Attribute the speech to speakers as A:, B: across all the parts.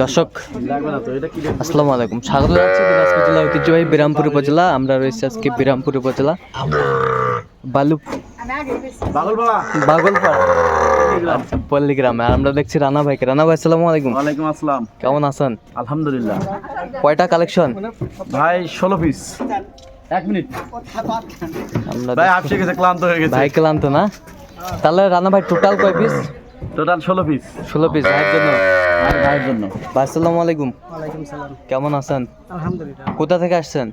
A: দর্শক
B: লাগবে না তো এটা কি
A: আসসালামু আলাইকুম। স্বাগত জানাচ্ছি দিনাজপুর জেলা ঐতিহ্যবাহী বিরামপুর উপজেলা। আমরা রয়েছি আজকে বিরামপুর উপজেলা। বালু
C: আমি আগে গেছি
B: পাগলপাড়া
A: বাগলপাড়া। পল্লী গ্রামে আর আমরা দেখছি রানা ভাইকে। রানা ভাই আসসালামু আলাইকুম।
B: ওয়ালাইকুম আসসালাম।
A: কেমন আছেন?
B: আলহামদুলিল্লাহ।
A: কয়টা কালেকশন?
B: ভাই ষোলো পিস এক মিনিট। ভাই
A: দেখছি-
B: গেছে ক্লান্ত হয়ে গেছে।
A: ভাই ক্লান্ত না? তাহলে রানা ভাই টোটাল কয় পিস
B: টোটাল ষোলো পিস
A: ষোলো পিস ভাইয়ের জন্য?
B: ভাইয়ের জন্য?
A: ভাই আসসালামু আলাইকুম।
D: ওয়ালাইকুম সালাম।
A: কেমন আছেন?
D: আলহামদুলিল্লাহ।
A: কোথা থেকে আসছেন?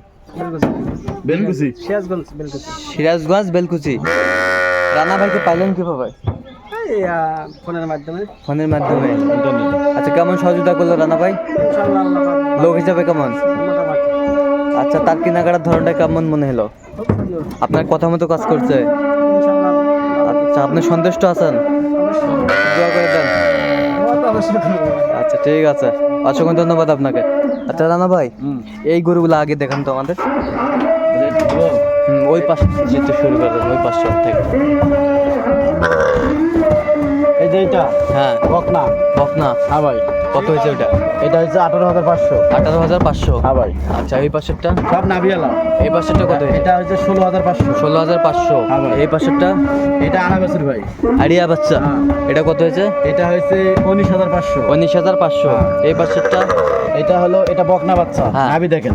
B: বেলকুচি।
D: সিরাজগঞ্জ বেলকুচি।
A: সিরাজগঞ্জ বেলকুচি। রানা ভাইকে পাইলেন কীভাবে?
D: ফোনের মাধ্যমে।
A: ফোনের মাধ্যমে। আচ্ছা কেমন সহযোগিতা করল রানা ভাই? লোক হিসাবে কেমন? আচ্ছা তার কেনাকাটার ধরনটা কেমন মনে হলো? আপনার কথা মতো কাজ করছে।
D: ইনশাআল্লাহ
A: আচ্ছা আপনি সন্তুষ্ট আছেন? দোয়া করে দেন। আচ্ছা ঠিক আছে। অসংখ্য ধন্যবাদ আপনাকে। আচ্ছা রানা ভাই
B: হুম।
A: এই গরুগুলো আগে দেখান তো আমাদের। ওই পাশে যেতে শুরু করেন ওই পাশ থেকে।
B: এই যে এটা?
A: হ্যাঁ।
B: বকনা।
A: বকনা।
B: হ্যাঁ ভাই।
A: কত হয়েছে ওটা
B: এটা হচ্ছে আঠারো হাজার পাঁচশো।
A: আঠারো হাজার পাঁচশো?
B: হ্যাঁ ভাই।
A: আচ্ছা এই পাশেরটা?
B: সব নাভিয়ালা
A: এই পাশেরটা কত
B: এটা হচ্ছে ষোলো হাজার পাঁচশো।
A: ষোলো হাজার পাঁচশো।
B: হ্যাঁ।
A: এই পাশেরটা?
B: এটা আনা বছর ভাই।
A: আড়িয়া বাচ্চা।
B: হ্যাঁ।
A: এটা কত হয়েছে?
B: এটা হয়েছে উনিশ হাজার পাঁচশো।
A: উনিশ হাজার পাঁচশো। এই পাশেরটা?
B: এটা হলো এটা বকনা বাচ্চা।
A: হ্যাঁ।
B: নাভি দেখেন।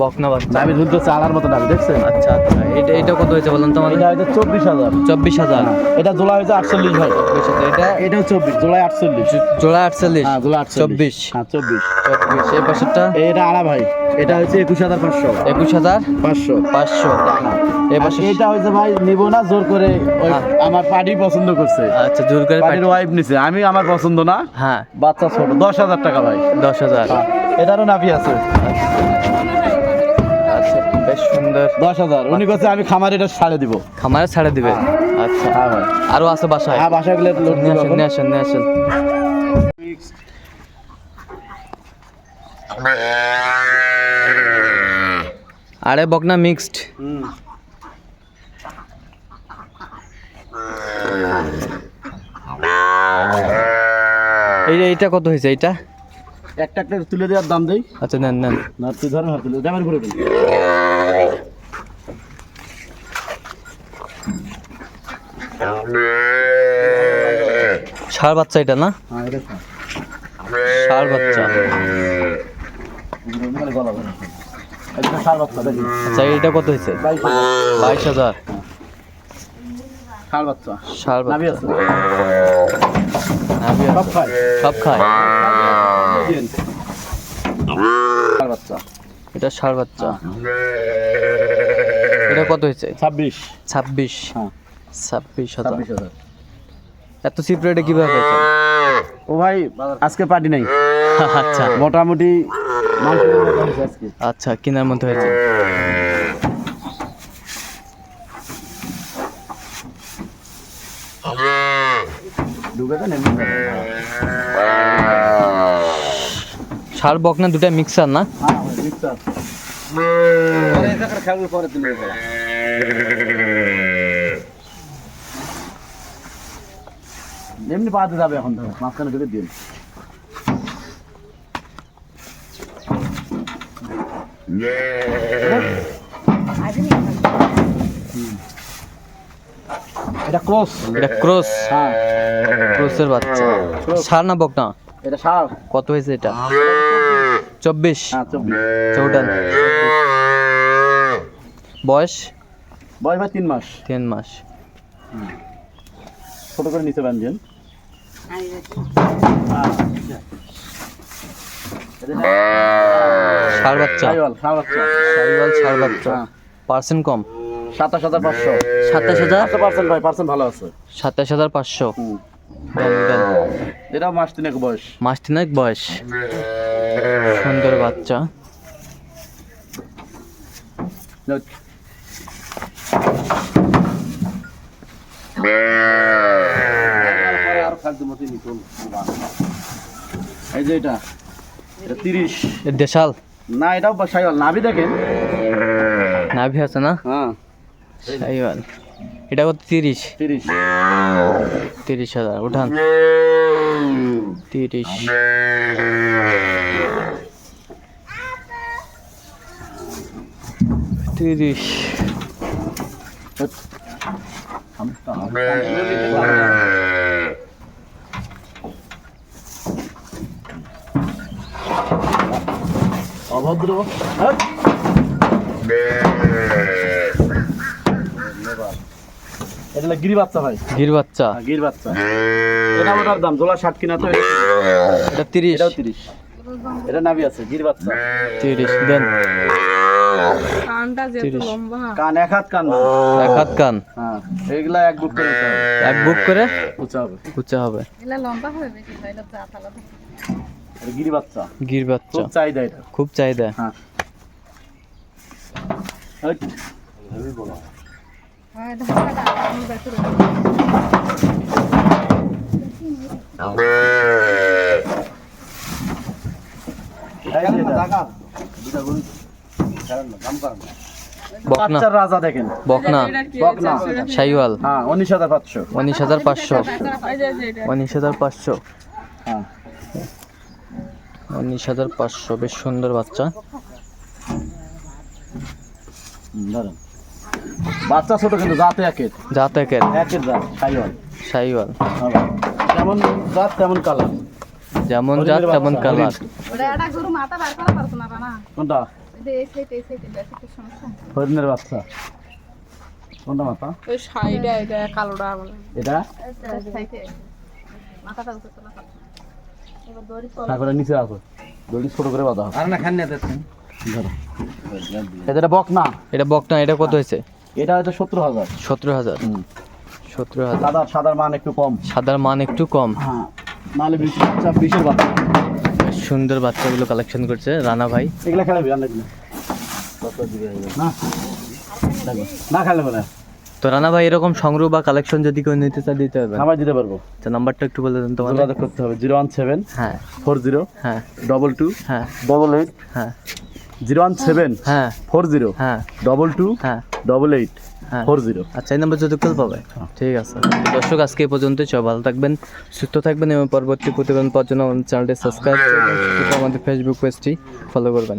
A: বকনা বাচ্চা
B: আলার মতো দেখছেন?
A: আচ্ছা আচ্ছা। এটা এটা কত হয়েছে বলেন তো
B: এটা হচ্ছে চব্বিশ হাজার।
A: চব্বিশ হাজার।
B: এটা জোড়া হয়েছে আটচল্লিশ ভাই।
A: এটা
B: এটাও চব্বিশ আটচল্লিশ।
A: আটচল্লিশ?
B: হ্যাঁ জোড়া
A: চব্বিশ।
B: হ্যাঁ চব্বিশ।
A: চব্বিশ। এই পাশেরটা?
B: এটা আড়া ভাই। এটা হচ্ছে একুশ হাজার পাঁচশো।
A: একুশ হাজার?
B: পাঁচশো।
A: পাঁচশো। পাশে
B: এটা ভাই নিব না জোর করে
A: হ্যাঁ।
B: আমার পার্টি পছন্দ করছে।
A: আচ্ছা জোর করে
B: পার্টির ওয়াইফ নিছে। আমি আমার পছন্দ না।
A: হ্যাঁ।
B: বাচ্চা ছোট দশ হাজার টাকা ভাই।
A: দশ হাজার।
B: হ্যাঁ, এটারও নাভি আছে।
A: আচ্ছা। সুন্দর।
B: দশ হাজার। উনি কাছে আমি খামার এটা ছাড়ে দিব।
A: খামারে ছাড়ে দিবে? আচ্ছা।
B: হ্যাঁ
A: আরও আছে বাসায়?
B: হ্যাঁ বাসাগুলো লোড
A: নিয়ে আসেন নিয়ে আসেন নিয়ে আসেন। আরে বকনা মিক্সড। এই এইটা কত হয়েছে? এইটা?
B: একটা একটা তুলে দেওয়ার দাম দেই।
A: আচ্ছা নেন নেন।
B: না তুই ধরেন হাত তুলে দামের
A: ষাড় বাচ্চা এটা না?
B: হ্যাঁ এটা
A: বাচ্চা।
B: ষাঁড়
A: আচ্ছা কত হয়েছে?
B: বাইশ হাজার। ষাঁড় বাচ্চা।
A: ষাড়
B: নাভি
A: বাচ্চা
B: সব খায়।
A: সব খায়।
B: বাচ্চা
A: এটা ষাড় বাচ্চা এটা কত হয়েছে?
B: ছাব্বিশ।
A: ছাব্বিশ।
B: হ্যাঁ।
A: ছাব্বিশ
B: ছাব্বিশ হাজার।
A: এত চিপ রেটে কীভাবে
B: ও ভাই আজকে পার্টি নাই।
A: আচ্ছা।
B: মোটামুটি
A: আচ্ছা কেনার মতো হয়েছে।
B: ঢুকে দেন এমনি
A: ষাড় বকনা দুটা মিক্সার না।
B: এমনি পাতে যাবে এখন ধরো মাঝখানে ঢুকে দিন এটা ক্রস
A: এটা ক্রস
B: হ্যাঁ।
A: ক্রসের বাচ্চা। ষাড় না বকনা?
B: এটা সার
A: কত হয়েছে এটা? চব্বিশ।
B: হ্যাঁ
A: চৌডান বয়স?
B: বয়স ভাই তিন মাস।
A: তিন মাস।
B: ছোট করে
A: ষাড় বাচ্চা।
B: সার বাচ্চা।
A: সাইওয়াল বাচ্চা।
B: হ্যাঁ।
A: পার্সেন্ট কম?
B: সাতাশ হাজার পাঁচশো।
A: সাতাশ হাজার?
B: পার্সেন্ট ভাই পার্সেন্ট ভালো আছে।
A: সাতাশ হাজার পাঁচশো। দেন
B: মাস তিনেক বয়স।
A: মাস তিনেক বয়স। সুন্দর বাচ্চা।
B: এই যে এটা এটা তিরিশ।
A: দেশাল।
B: না এটাও সাইওয়াল। নাভি দেখেন।
A: নাভি আছে না?
B: হ্যাঁ।
A: সাইওয়াল। এটা কত তিরিশ?
B: তিরিশ।
A: তিরিশ হাজার। উঠান। তিরিশ। তিরিশ।
B: অভদ্র। এটা গিরি বাচ্চা ভাই।
A: গির বাচ্চা
B: হ্যাঁ, গির বাচ্চা এটা ওটার দাম দোলা ষাট কিনা তো?
A: এটা তিরিশ।
B: এটাও তিরিশ। এটা নাবি আছে গির বাচ্চা।
A: তিরিশ দেন।
C: কানটা যেহেতু
A: তিরিশ।
C: লম্বা।
B: কান এক হাত কান
A: এক হাত কান।
B: হ্যাঁ এগুলা এক বুক করে
A: এক বুক করে?
B: উঁচা হবে।
A: উঁচা হবে।
C: এগুলা লম্বা হবে বেশি তাইলে জাত আলাদা।
B: এটা গিরি বাচ্চা।
A: গির বাচ্চা।
B: খুব চাহিদা এটা।
A: খুব চাহিদা।
B: হ্যাঁ।
C: হ্যাঁ
B: বাচ্চার রাজা দেখেন।
A: বকনা।
B: বকনা।
A: সাইওয়াল
B: হ্যাঁ উনিশ হাজার পাঁচশো।
A: উনিশ হাজার পাঁচশো। উনিশ হাজার পাঁচশো।
B: হ্যাঁ।
A: উনিশ হাজার পাঁচশো। বেশ সুন্দর বাচ্চা।
B: ধরেন। বাচ্চা ছোট কিন্তু জাতে একের।
A: জাত একের।
B: একের জাত সাইওয়াল
A: সাইওয়াল
B: যেমন জাত তেমন কালার।
A: যেমন জাত তেমন কালার।
C: ওটা একটা গরু মাথা বার করা পারতো না না
B: কোনটা? হরিণের বাচ্চা। কোনটা মাথা?
C: ওই সাইডে এটা কালোটা বলে।
B: এটা?
C: সাইডে মাথাটা উঠে চলা এবার
B: নিচে রাখো। দড়ি ছোট করে বাঁধা আর না খান না এটা বক না
A: এটা এটা কত হয়েছে?
B: এটা হয়তো সত্তর হাজার।
A: সতেরো হাজার। সতেরো হাজার।
B: সাদা সাদার মান একটু কম।
A: সাদার মান একটু কম।
B: হ্যাঁ নাহলে বিশ বাচ্চা বিশের বাচ্চা।
A: সুন্দর বাচ্চাগুলো কালেকশন করছে রানা ভাই।
B: এগুলা খেলাবি লাগবে না? খেলে বলে।
A: তো রানা ভাই এরকম সংগ্রহ বা কালেকশন যদি কেউ নিতে চায় দিতে হবে
B: আমার দিতে পারব।
A: আচ্ছা নাম্বারটা একটু বলে দেন তোমার
B: যোগাযোগ করতে হবে জিরো ওয়ান সেভেন
A: হ্যাঁ।
B: ফোর জিরো
A: হ্যাঁ।
B: ডবল টু
A: হ্যাঁ।
B: ডবল এইট
A: হ্যাঁ।
B: জিরো ওয়ান সেভেন
A: হ্যাঁ।
B: ফোর জিরো
A: হ্যাঁ।
B: ডবল টু
A: হ্যাঁ।
B: ডবল এইট
A: হ্যাঁ।
B: ফোর জিরো
A: আচ্ছা এই নাম্বার যদি কেউ পাবে? ঠিক আছে। দর্শক আজকে এই পর্যন্ত সব ভালো থাকবেন সুস্থ থাকবেন এবং পরবর্তী প্রতিবেদন পাওয়ার জন্য আমাদের চ্যানেলটি সাবস্ক্রাইব করবেন আমাদের ফেসবুক পেজটি ফলো করবেন।